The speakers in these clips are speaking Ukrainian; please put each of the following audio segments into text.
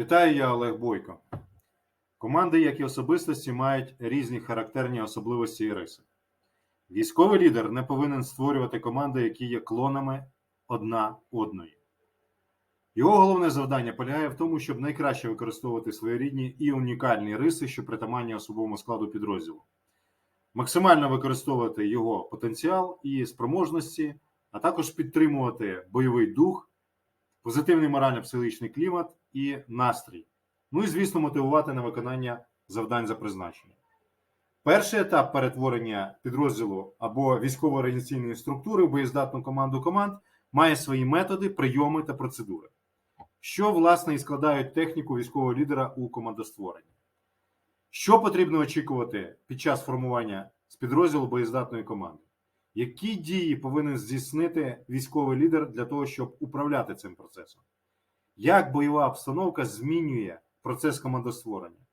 Вітаю, я Олег Бойко. Команди, як і особистості, мають різні характерні особливості і риси. Військовий лідер не повинен створювати команди, які є клонами одна одної. Його головне завдання полягає в тому, щоб найкраще використовувати своєрідні і унікальні риси, що притаманні особовому складу підрозділу, максимально використовувати його потенціал і спроможності, а також підтримувати бойовий дух, позитивний морально-психологічний клімат і настрій. Ну і, звісно, мотивувати на виконання завдань за призначенням. Перший етап перетворення підрозділу або військово-організаційної структури в боєздатну команду команд має свої методи, прийоми та процедури, що, власне, і складають техніку військового лідера у командостворенні. Що потрібно очікувати під час формування з підрозділу боєздатної команди? Які дії повинен здійснити військовий лідер для того, щоб управляти цим процесом? Як бойова обстановка змінює процес командостворення?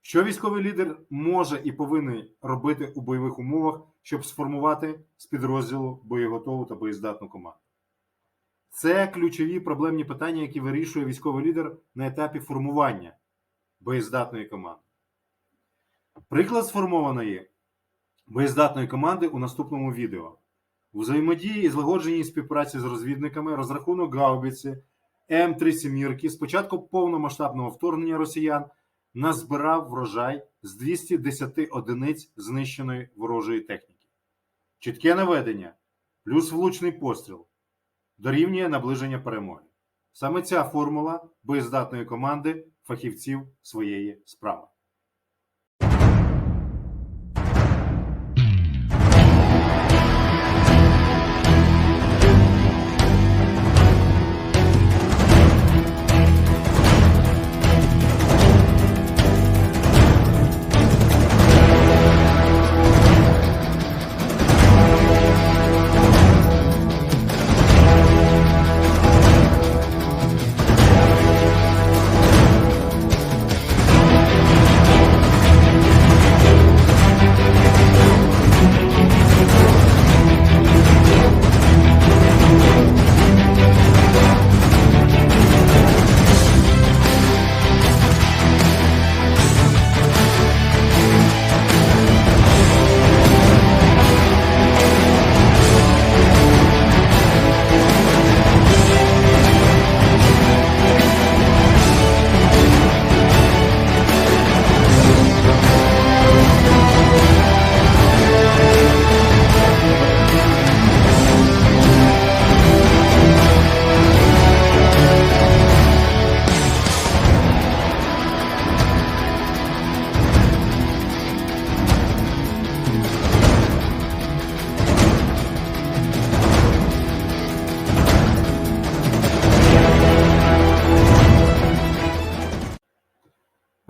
Що військовий лідер може і повинен робити у бойових умовах, щоб сформувати з підрозділу боєготову та боєздатну команду? Це ключові проблемні питання, які вирішує військовий лідер на етапі формування боєздатної команди. Приклад сформованої боєздатної команди у наступному відео. У взаємодії і злагодженій співпраці з розвідниками розрахунок гаубиці М3 «Сімірки» з початку повномасштабного вторгнення росіян назбирав врожай з 210 одиниць знищеної ворожої техніки. Чітке наведення плюс влучний постріл дорівнює наближення перемоги. Саме ця формула боєздатної команди фахівців своєї справи.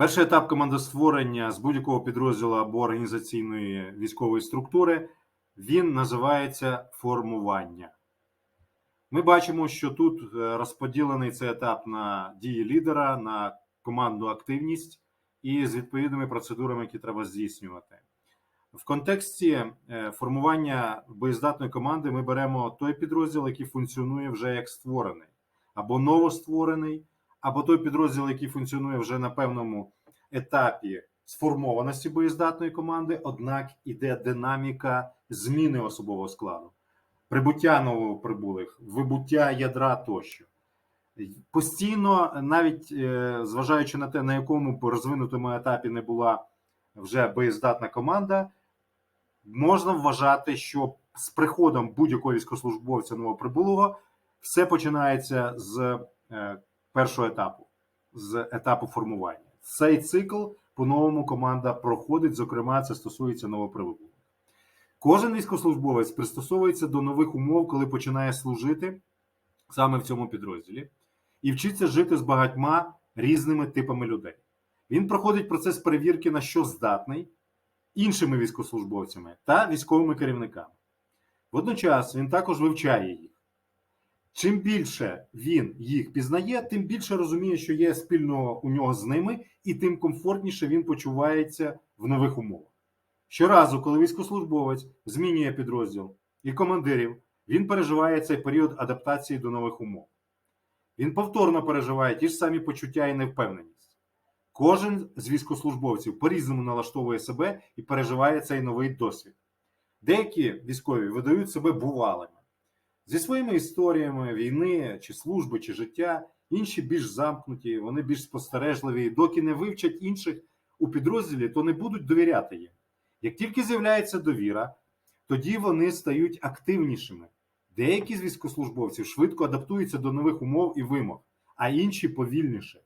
Перший етап командостворення з будь-якого підрозділу або організаційної військової структури він називається формування. Ми бачимо, що тут е, розподілений цей етап на дії лідера, на командну активність і з відповідними процедурами, які треба здійснювати. В контексті е, формування боєздатної команди ми беремо той підрозділ, який функціонує вже як створений, або новостворений, або той підрозділ, який функціонує вже на певному етапі сформованості боєздатної команди, однак іде динаміка зміни особового складу, прибуття новоприбулих, вибуття ядра тощо. Постійно, навіть е, зважаючи на те, на якому розвинутому етапі не була вже боєздатна команда, можна вважати, що з приходом будь-якого військовослужбовця новоприбулого все починається з е, першого етапу, з етапу формування. Цей цикл по-новому команда проходить, зокрема, це стосується новоприбулих. Кожен військовослужбовець пристосовується до нових умов, коли починає служити саме в цьому підрозділі, і вчиться жити з багатьма різними типами людей. Він проходить процес перевірки, на що здатний іншими військовослужбовцями та військовими керівниками. Водночас він також вивчає їх. Чим більше він їх пізнає, тим більше розуміє, що є спільного у нього з ними, і тим комфортніше він почувається в нових умовах. Щоразу, коли військовослужбовець змінює підрозділ і командирів, він переживає цей період адаптації до нових умов. Він повторно переживає ті ж самі почуття і невпевненість. Кожен з військовослужбовців по-різному налаштовує себе і переживає цей новий досвід. Деякі військові видають себе бувалими зі своїми історіями війни, чи служби, чи життя, інші більш замкнуті, вони більш спостережливі, і доки не вивчать інших у підрозділі, то не будуть довіряти їм. Як тільки з'являється довіра, тоді вони стають активнішими. Деякі з військовослужбовців швидко адаптуються до нових умов і вимог, а інші повільніше.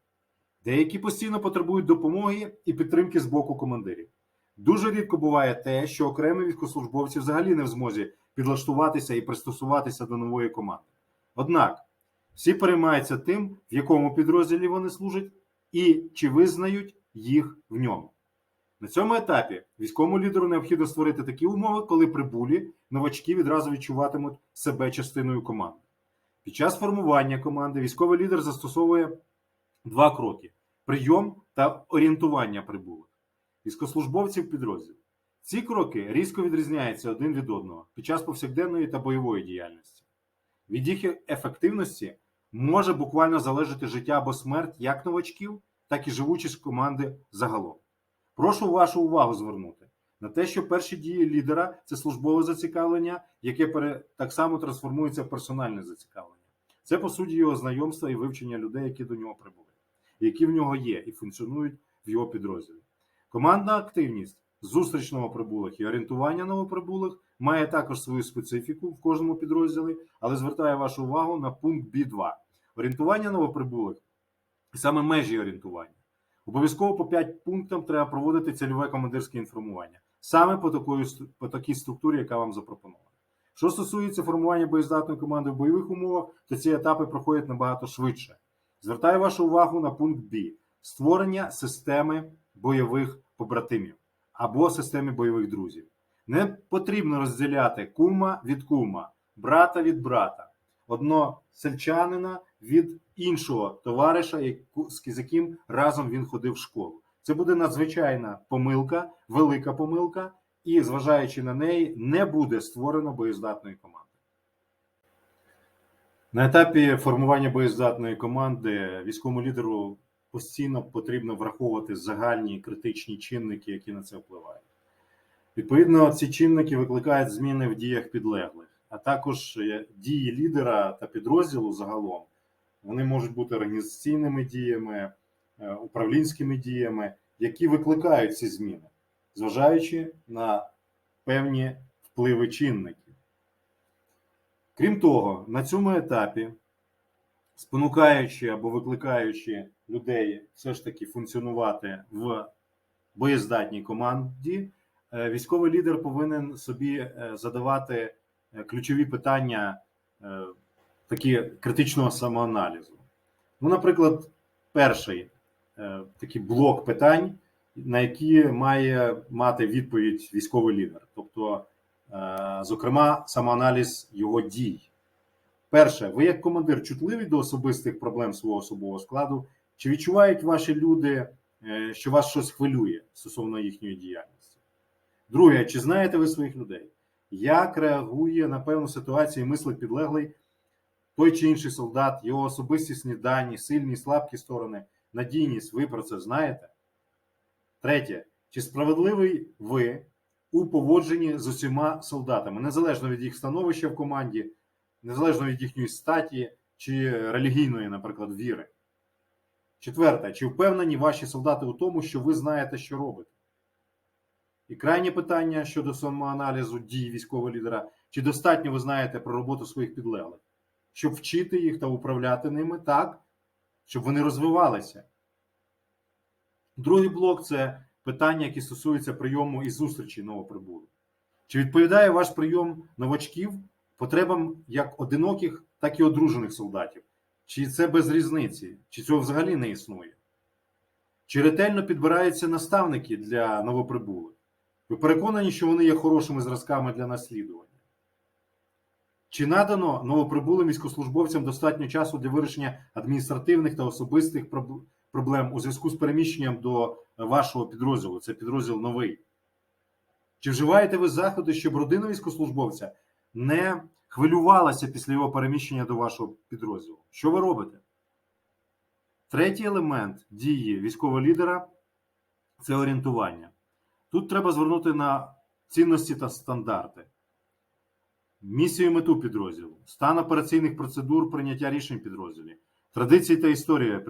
Деякі постійно потребують допомоги і підтримки з боку командирів. Дуже рідко буває те, що окремі військовослужбовці взагалі не в змозі підлаштуватися і пристосуватися до нової команди. Однак всі переймаються тим, в якому підрозділі вони служать, і чи визнають їх в ньому. На цьому етапі військовому лідеру необхідно створити такі умови, коли прибулі новачки відразу відчуватимуть себе частиною команди. Під час формування команди військовий лідер застосовує два кроки: прийом та орієнтування прибулих військовослужбовців підрозділу. Ці кроки різко відрізняються один від одного під час повсякденної та бойової діяльності. Від їх ефективності може буквально залежати життя або смерть як новачків, так і живучість команди загалом. Прошу вашу увагу звернути на те, що перші дії лідера це службове зацікавлення, яке так само трансформується в персональне зацікавлення. Це, по суті, його знайомства і вивчення людей, які до нього прибули, які в нього є і функціонують в його підрозділі. Командна активність зустріч новоприбулих і орієнтування новоприбулих має також свою специфіку в кожному підрозділі, але звертаю вашу увагу на пункт B2. Орієнтування новоприбулих і саме межі орієнтування. Обов'язково по 5 пунктам треба проводити цільове командирське інформування саме по, такої, по такій структурі, яка вам запропонована. Що стосується формування боєздатної команди в бойових умовах, то ці етапи проходять набагато швидше. Звертаю вашу увагу на пункт B. створення системи бойових побратимів або системи бойових друзів. Не потрібно розділяти кума від кума, брата від брата, односельчанина від іншого товариша, з яким разом він ходив в школу. Це буде надзвичайна помилка, велика помилка, і, зважаючи на неї, не буде створено боєздатної команди. На етапі формування боєздатної команди військовому лідеру постійно потрібно враховувати загальні критичні чинники, які на це впливають. Відповідно, ці чинники викликають зміни в діях підлеглих, а також е, дії лідера та підрозділу загалом. Вони можуть бути організаційними діями, е, управлінськими діями, які викликають ці зміни, зважаючи на певні впливи чинників. Крім того, на цьому етапі, спонукаючи або викликаючи людей все ж таки функціонувати в боєздатній команді, е, військовий лідер повинен собі е, задавати е, ключові питання такі критичного самоаналізу. Ну, наприклад, перший такий блок питань, на які має мати відповідь військовий лідер. Тобто, зокрема, самоаналіз його дій. Перше, ви як командир чутливі до особистих проблем свого особового складу, чи відчувають ваші люди, е, що вас щось хвилює стосовно їхньої діяльності? Друге, чи знаєте ви своїх людей? Як реагує на певну ситуацію і мислить підлеглий той чи інший солдат, його особистісні дані, сильні і слабкі сторони, надійність, ви про це знаєте? Третє, чи справедливий ви у поводженні з усіма солдатами, незалежно від їх становища в команді, незалежно від їхньої статі чи релігійної, наприклад, віри? Четверте, чи впевнені ваші солдати у тому, що ви знаєте, що робите? І крайнє питання щодо самоаналізу дій військового лідера: чи достатньо ви знаєте про роботу своїх підлеглих, щоб вчити їх та управляти ними так, щоб вони розвивалися? Другий блок це питання, які стосуються прийому і зустрічі новоприбулих. Чи відповідає ваш прийом новачків потребам як одиноких, так і одружених солдатів? Чи це без різниці, чи цього взагалі не існує? Чи ретельно підбираються наставники для новоприбулих? Ви переконані, що вони є хорошими зразками для наслідування? Чи надано новоприбулим військовослужбовцям достатньо часу для вирішення адміністративних та особистих проблем у зв'язку з переміщенням до вашого підрозділу? Це підрозділ новий. Чи вживаєте ви заходи, щоб родина військовослужбовця не хвилювалася після його переміщення до вашого підрозділу? Що ви робите? Третій елемент дії військового лідера це орієнтування. Тут треба звернути на цінності та стандарти, місію і мету підрозділу, стан операційних процедур прийняття рішень підрозділів, традиції та історія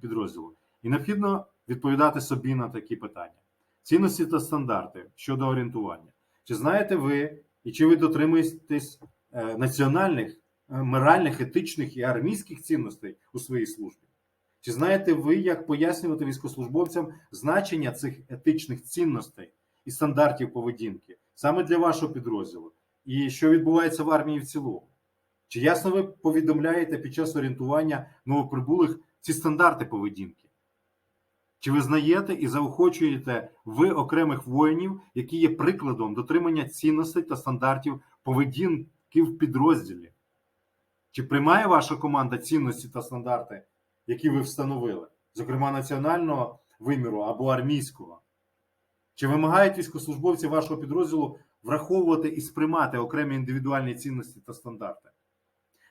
підрозділу. І необхідно відповідати собі на такі питання. Цінності та стандарти щодо орієнтування. Чи знаєте ви і чи ви дотримуєтесь національних, е, моральних, етичних і армійських цінностей у своїй службі? Чи знаєте ви, як пояснювати військовослужбовцям значення цих етичних цінностей і стандартів поведінки саме для вашого підрозділу? І що відбувається в армії в цілому? Чи ясно ви повідомляєте під час орієнтування новоприбулих ці стандарти поведінки? Чи визнаєте і заохочуєте ви окремих воїнів, які є прикладом дотримання цінностей та стандартів поведінки в підрозділі? Чи приймає ваша команда цінності та стандарти, які ви встановили, зокрема національного виміру або армійського? Чи вимагають військовослужбовці вашого підрозділу враховувати і сприймати окремі індивідуальні цінності та стандарти?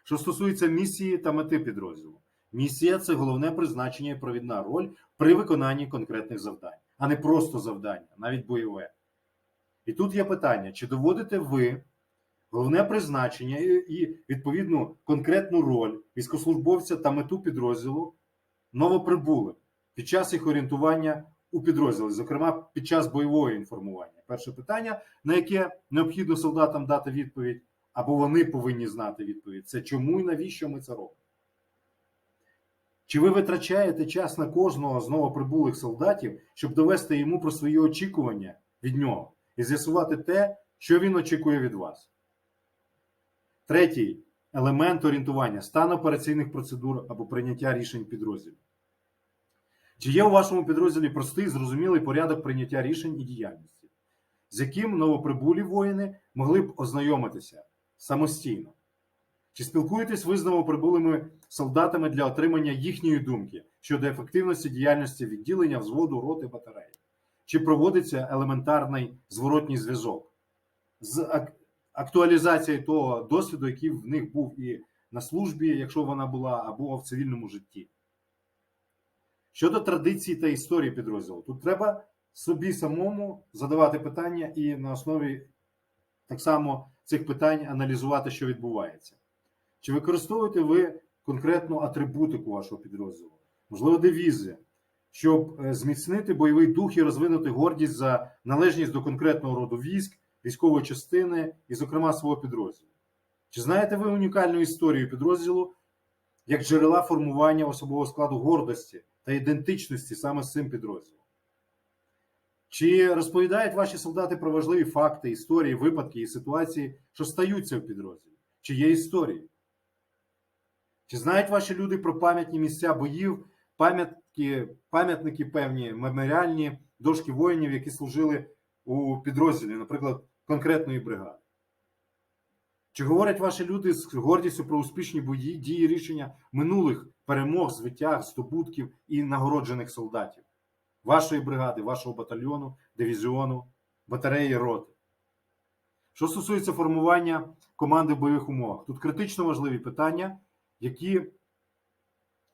Що стосується місії та мети підрозділу, місія це головне призначення і провідна роль при виконанні конкретних завдань, а не просто завдання, навіть бойове. І тут є питання: чи доводите ви головне призначення і, відповідну конкретну роль військовослужбовця та мету підрозділу новоприбулим під час їх орієнтування у підрозділі, зокрема під час бойового інформування? Перше питання, на яке необхідно солдатам дати відповідь, або вони повинні знати відповідь: це чому і навіщо ми це робимо? Чи ви витрачаєте час на кожного з новоприбулих солдатів, щоб довести йому про свої очікування від нього і з'ясувати те, що він очікує від вас? Третій елемент орієнтування стан операційних процедур або прийняття рішень підрозділів. Чи є у вашому підрозділі простий, зрозумілий порядок прийняття рішень і діяльності, з яким новоприбулі воїни могли б ознайомитися самостійно? Чи спілкуєтесь ви з новоприбулими солдатами для отримання їхньої думки щодо ефективності діяльності відділення, взводу, роти, батареї? Чи проводиться елементарний зворотній зв'язок з ак- актуалізацією того досвіду, який в них був і на службі, якщо вона була, або в цивільному житті? Щодо традицій та історії підрозділу, тут треба собі самому задавати питання і на основі так само цих питань аналізувати, що відбувається. Чи використовуєте ви конкретну атрибутику вашого підрозділу? Можливо, девізи, щоб е, зміцнити бойовий дух і розвинути гордість за належність до конкретного роду військ, військової частини і, зокрема, свого підрозділу? Чи знаєте ви унікальну історію підрозділу як джерела формування особового складу гордості та ідентичності саме з цим підрозділом? Чи розповідають ваші солдати про важливі факти, історії, випадки і ситуації, що стаються в підрозділі? Чи є історії? Чи знають ваші люди про пам'ятні місця боїв, пам'ятки, пам'ятники певні, меморіальні дошки воїнів, які служили у підрозділі, наприклад, конкретної бригади? Чи говорять ваші люди з гордістю про успішні бої, дії рішення минулих перемог, звитяг, здобутків і нагороджених солдатів? Вашої бригади, вашого батальйону, дивізіону, батареї роти? Що стосується формування команди в бойових умовах, тут критично важливі питання, які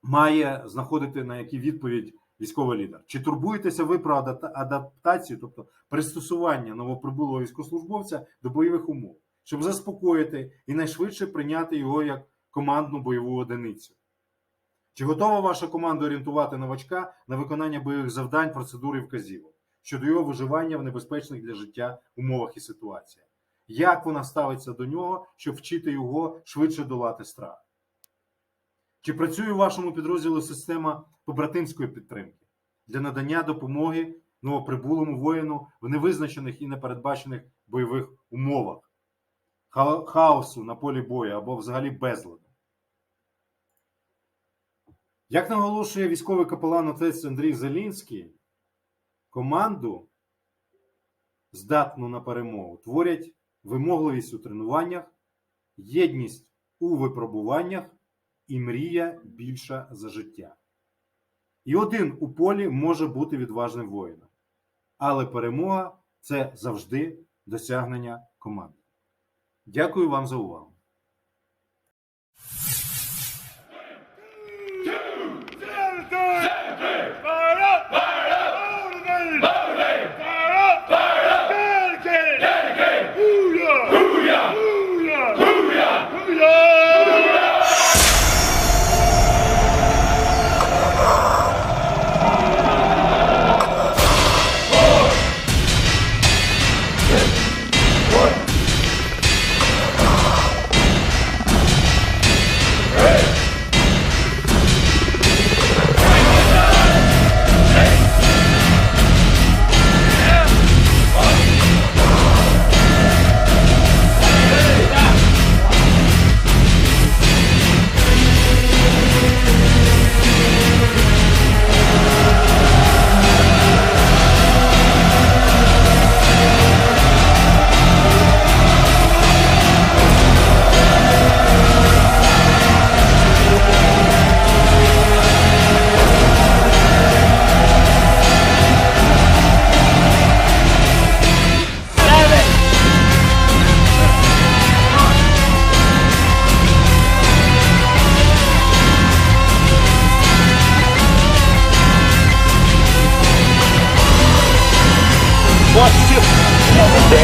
має знаходити на які відповідь військовий лідер. Чи турбуєтеся ви про адаптацію, тобто пристосування новоприбулого військовослужбовця до бойових умов, щоб заспокоїти і найшвидше прийняти його як командну бойову одиницю? Чи готова ваша команда орієнтувати новачка на виконання бойових завдань, процедур і вказівок щодо його виживання в небезпечних для життя умовах і ситуаціях? Як вона ставиться до нього, щоб вчити його швидше долати страх? Чи працює у вашому підрозділі система побратимської підтримки для надання допомоги новоприбулому воїну в невизначених і непередбачених бойових умовах, ха- хаосу на полі бою або взагалі безладу? Як наголошує військовий капелан отець Андрій Зелінський, команду, здатну на перемогу, творять вимогливість у тренуваннях, єдність у випробуваннях і мрія більша за життя. І один у полі може бути відважним воїном, але перемога це завжди досягнення команди. Дякую вам за увагу.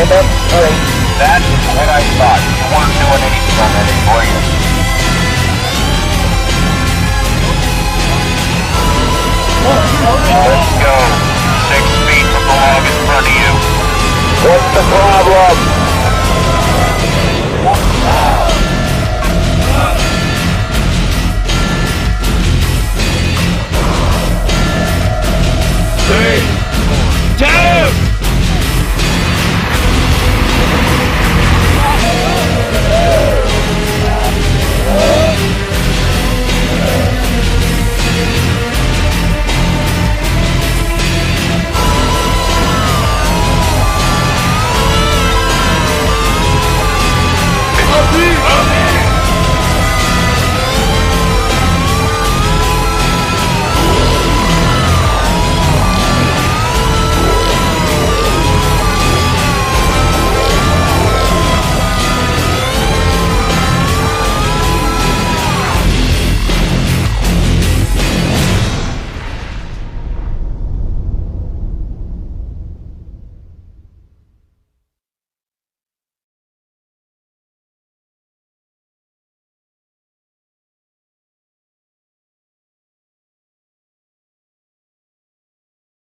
Stand up straight. That's what I thought. You weren't doing anything on that end, were you? Let's go. Six feet from the log in front of you. What's the problem?